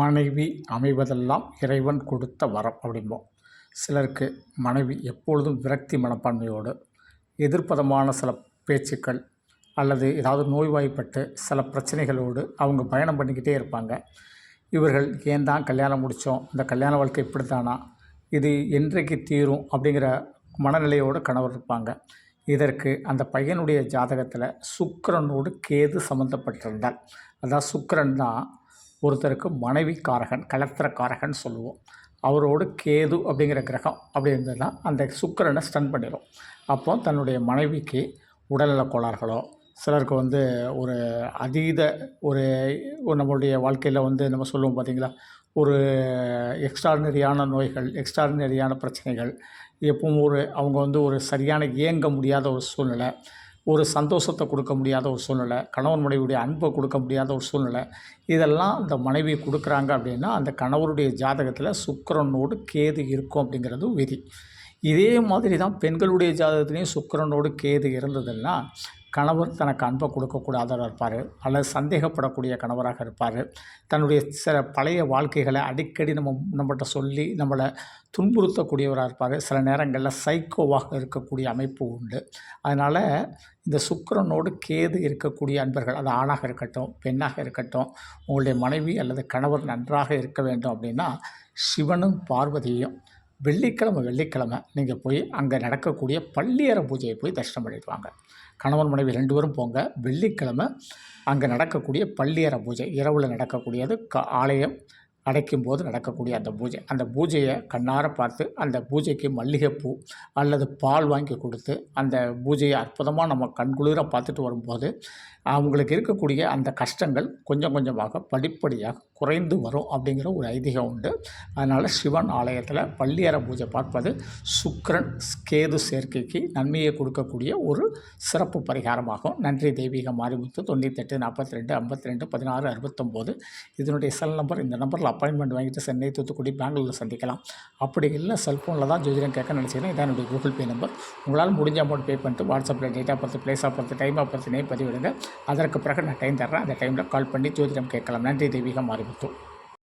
மனைவி அமைவதெல்லாம் இறைவன் கொடுத்த வரம் அப்படிம்போம். சிலருக்கு மனைவி எப்பொழுதும் விரக்தி மனப்பான்மையோடு எதிர்ப்பதமான சில பேச்சுக்கள் அல்லது ஏதாவது நோய்வாய்ப்பட்டு சில பிரச்சனைகளோடு அவங்க பயணம் பண்ணிக்கிட்டே இருப்பாங்க. இவர்கள் ஏன் தான் கல்யாணம் முடித்தோம் இந்த கல்யாண வாழ்க்கை இப்படி தானா இது என்றைக்கு தீரும்? அப்படிங்கிற மனநிலையோடு கணவர் இருப்பாங்க. இதற்கு அந்த பையனுடைய ஜாதகத்தில் சுக்கரனோடு கேது சம்மந்தப்பட்டிருந்தால் அதான் சுக்கரன் தான் ஒருத்தருக்கு மனைவிக்காரகன் கலத்திரக்காரகன் சொல்லுவோம். அவரோடு கேது அப்படிங்கிற கிரகம் அப்படி இருந்ததுன்னா அந்த சுக்கரனை ஸ்டன் பண்ணிடும் அப்போ தன்னுடைய மனைவிக்கு உடல்நலக் கோளாறுகளோ சிலருக்கு வந்து ஒரு அதீத ஒரு ஒரு நம்மளுடைய வாழ்க்கையில் வந்து நம்ம சொல்லுவோம் பார்த்தீங்களா? ஒரு எக்ஸ்ட்ராடினரியான நோய்கள் எக்ஸ்ட்ராடினரியான பிரச்சனைகள் எப்பவும் ஒரு அவங்க வந்து ஒரு சரியான இயங்க முடியாத ஒரு சூழ்நிலை ஒரு சந்தோஷத்தை கொடுக்க முடியாத ஒரு சூழ்நிலை கணவன் மனைவியுடைய அன்பை கொடுக்க முடியாத ஒரு சூழ்நிலை இதெல்லாம் அந்த மனைவி கொடுக்குறாங்க அப்படின்னா அந்த கணவருடைய ஜாதகத்தில் சுக்கரனோடு கேது இருக்கும் அப்படிங்கிறது விதி. இதே மாதிரி தான் பெண்களுடைய ஜாதகத்துலேயும் சுக்கரனோடு கேது இருந்ததுன்னா கணவர் தனக்கு அன்பை கொடுக்கக்கூடாதவராக இருப்பார் அல்லது சந்தேகப்படக்கூடிய கணவராக இருப்பார். தன்னுடைய சில பழைய வாழ்க்கைகளை அடிக்கடி நம்ம நம்மகிட்ட சொல்லி நம்மளை துன்புறுத்தக்கூடியவராக இருப்பார். சில நேரங்களில் சைக்கோவாக இருக்கக்கூடிய அமைப்பு உண்டு. அதனால் இந்த சுக்கரனோடு கேது இருக்கக்கூடிய அன்பர்கள் அது ஆணாக இருக்கட்டும் பெண்ணாக இருக்கட்டும் உங்களுடைய மனைவி அல்லது கணவர் நன்றாக இருக்க வேண்டும் அப்படின்னா சிவனும் பார்வதியும் வெள்ளிக்கிழமை வெள்ளிக்கிழமை நீங்கள் போய் அங்கே நடக்கக்கூடிய பள்ளியற பூஜையை போய் தரிசனம் பண்ணிட்டு வாங்க. கணவன் மனைவி ரெண்டு பேரும் போங்க. வெள்ளிக்கிழமை அங்கே நடக்கக்கூடிய பள்ளியற பூஜை இரவில் நடக்கக்கூடியது க ஆலயம் அடைக்கும் போது நடக்கக்கூடிய அந்த பூஜை. அந்த பூஜையை கண்ணார பார்த்து அந்த பூஜைக்கு மல்லிகைப்பூ அல்லது பால் வாங்கி கொடுத்து அந்த பூஜையை அற்புதமாக நம்ம கண்குளிர பார்த்துட்டு வரும்போது அவங்களுக்கு இருக்கக்கூடிய அந்த கஷ்டங்கள் கொஞ்சம் கொஞ்சமாக படிப்படியாக குறைந்து வரும் அப்படிங்கிற ஒரு ஐதீகம் உண்டு. அதனால் சிவன் ஆலயத்தில் பள்ளியற பூஜை பார்ப்பது சுக்கரன் கேது சேர்க்கைக்கு நன்மையை கொடுக்கக்கூடிய ஒரு சிறப்பு பரிகாரமாகும். நன்றி தெய்வீக மாரிமுத்து தொண்ணூத்தெட்டு நாற்பத்தி ரெண்டு ஐம்பத்தி ரெண்டு பதினாறு அறுபத்தொம்போது. இதனுடைய செல் நம்பர் இந்த நம்பரில் அப்பாயின்மெண்ட் வாங்கிட்டு சென்னை தூத்துக்குடி பெங்களூரில் சந்திக்கலாம். அப்படி இல்லை செல்ஃபோனில் தான் ஜோதிடம் கேட்க நினச்சிங்கன்னா இதான் என்னுடைய கூகுள் பே நம்பர் உங்களால் முடிஞ்ச அமௌண்ட் பே பண்ணிட்டு வாட்ஸ்அப்பில் டேட்டா பார்த்து பிளேஸாக பார்த்து டைமாக பார்த்து நேம் பதிவிடுங்க. அதற்கு பிறகு நான் டைம் தர்றேன். அந்த டைமில் கால் பண்ணி ஜோதிடம் கேட்கலாம். நன்றி தெய்வீகம் ஆரம்பித்தோம்